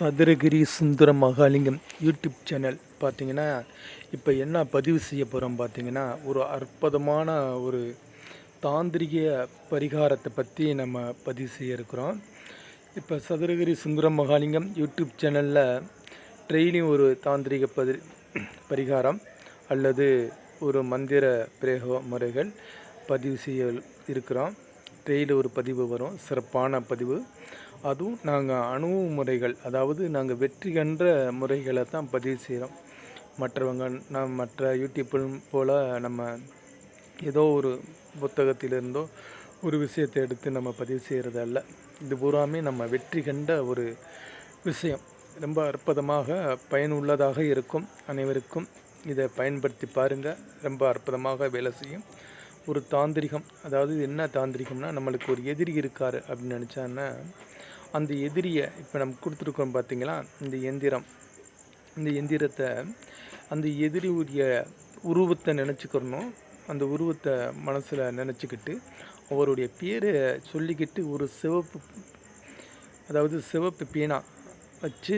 Sathuragiri Sundara Mahalingam YouTube channel பார்த்தீங்கன்னா இப்போ என்ன பதிவு செய்ய போகிறோம் பார்த்தீங்கன்னா ஒரு அற்புதமான ஒரு தாந்திரிக பரிகாரத்தை பற்றி நம்ம பதிவு செய்ய இருக்கிறோம். இப்போ சதுரகிரி சுந்தர மகாலிங்கம் யூடியூப் சேனலில் ட்ரெயினிங் ஒரு தாந்திரிக பதி பரிகாரம் அல்லது ஒரு மந்திர பிரேக முறைகள் பதிவு செய்ய இருக்கிறோம். டெய்லி ஒரு பதிவு வரும் சிறப்பான பதிவு. அதுவும் நாங்கள் அணுகுமுறைகள் அதாவது நாங்கள் வெற்றி கன்ற முறைகளை தான் பதிவு செய்கிறோம் மற்றவங்க நம் மற்ற யூடியூப்பில் போல் நம்ம ஏதோ ஒரு புத்தகத்திலிருந்தோ ஒரு விஷயத்தை எடுத்து நம்ம பதிவு செய்கிறது அல்ல. இது பூராமே நம்ம வெற்றி கண்ட ஒரு விஷயம். ரொம்ப அற்புதமாக பயனுள்ளதாக இருக்கும் அனைவருக்கும். இதை பயன்படுத்தி பாருங்கள் ரொம்ப அற்புதமாக வேலை செய்யும். ஒரு தாந்திரிகம் அதாவது என்ன தாந்திரிகம்னா நம்மளுக்கு ஒரு எதிரி இருக்கார் அப்படின்னு நினச்சான்னா அந்த எதிரியை இப்போ நம்ம கொடுத்துருக்கோம் பார்த்தீங்களா இந்த எந்திரம். இந்த எந்திரத்தை அந்த எதிரி உரிய உருவத்தை நினச்சிக்கிறணும் அந்த உருவத்தை மனசில் நினச்சிக்கிட்டு அவருடைய பேரை சொல்லிக்கிட்டு ஒரு சிவப்பு அதாவது சிவப்பு பீனா வச்சு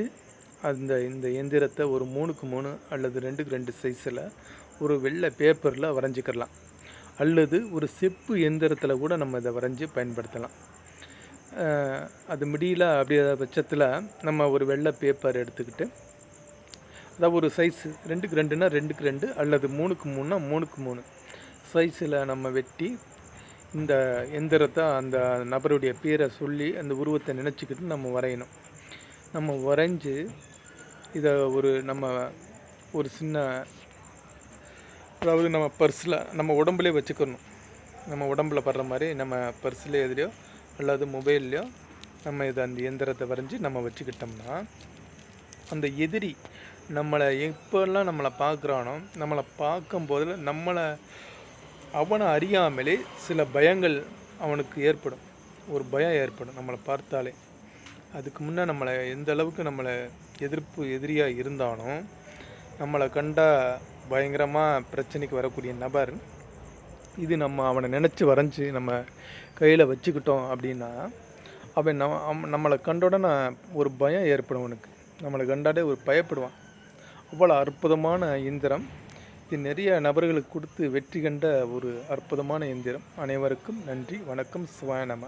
அந்த இந்த எந்திரத்தை ஒரு மூணுக்கு மூணு அல்லது ரெண்டுக்கு ரெண்டு சைஸில் ஒரு வெள்ளை பேப்பரில் வரைஞ்சிக்கிறலாம் அல்லது ஒரு செப்பு எந்திரத்தில் கூட நம்ம இதை வரைஞ்சி பயன்படுத்தலாம். அது முடியல அப்படிய பட்சத்தில் நம்ம ஒரு வெள்ளை பேப்பர் எடுத்துக்கிட்டு அதாவது ஒரு சைஸு ரெண்டுக்கு ரெண்டுனா ரெண்டுக்கு ரெண்டு அல்லது மூணுக்கு மூணுனா மூணுக்கு மூணு சைஸில் நம்ம வெட்டி இந்த எந்திரத்தை அந்த நபருடைய பேரை சொல்லி அந்த உருவத்தை நினச்சிக்கிட்டு நம்ம வரையணும். நம்ம வரைஞ்சி இதை ஒரு நம்ம ஒரு சின்ன அதாவது நம்ம பர்ஸில் நம்ம உடம்புலேயே வச்சுக்கணும். நம்ம உடம்புல படுற மாதிரி நம்ம பர்ஸில் எதிரியோ அல்லது மொபைல்லையோ நம்ம இதை அந்த இயந்திரத்தை வரைஞ்சி நம்ம வச்சுக்கிட்டோம்னா அந்த எதிரி நம்மளை எப்போல்லாம் நம்மளை பார்க்குறானோ நம்மளை பார்க்கும்போது நம்மளை அவனை அறியாமலே சில பயங்கள் அவனுக்கு ஏற்படும். ஒரு பயம் ஏற்படும் நம்மளை பார்த்தாலே. அதுக்கு முன்னே நம்மளை எந்த அளவுக்கு நம்மளை எதிர்ப்பு எதிரியாக இருந்தாலும் நம்மளை கண்டா பயங்கரமாக பிரச்சனைக்கு வரக்கூடிய நபர் இது நம்ம அவனை நினச்சி வரைஞ்சி நம்ம கையில் வச்சுக்கிட்டோம் அப்படின்னா அவன் நம்ம அவன் நம்மளை கண்ட ஒரு பயம் ஏற்படும் அவனுக்கு. நம்மளை கண்டாலே ஒரு பயப்படுவான். அவ்வளோ அற்புதமான இயந்திரம். இது நிறைய நபர்களுக்கு கொடுத்து வெற்றி கண்ட ஒரு அற்புதமான இயந்திரம். அனைவருக்கும் நன்றி. வணக்கம். சிவாய நம.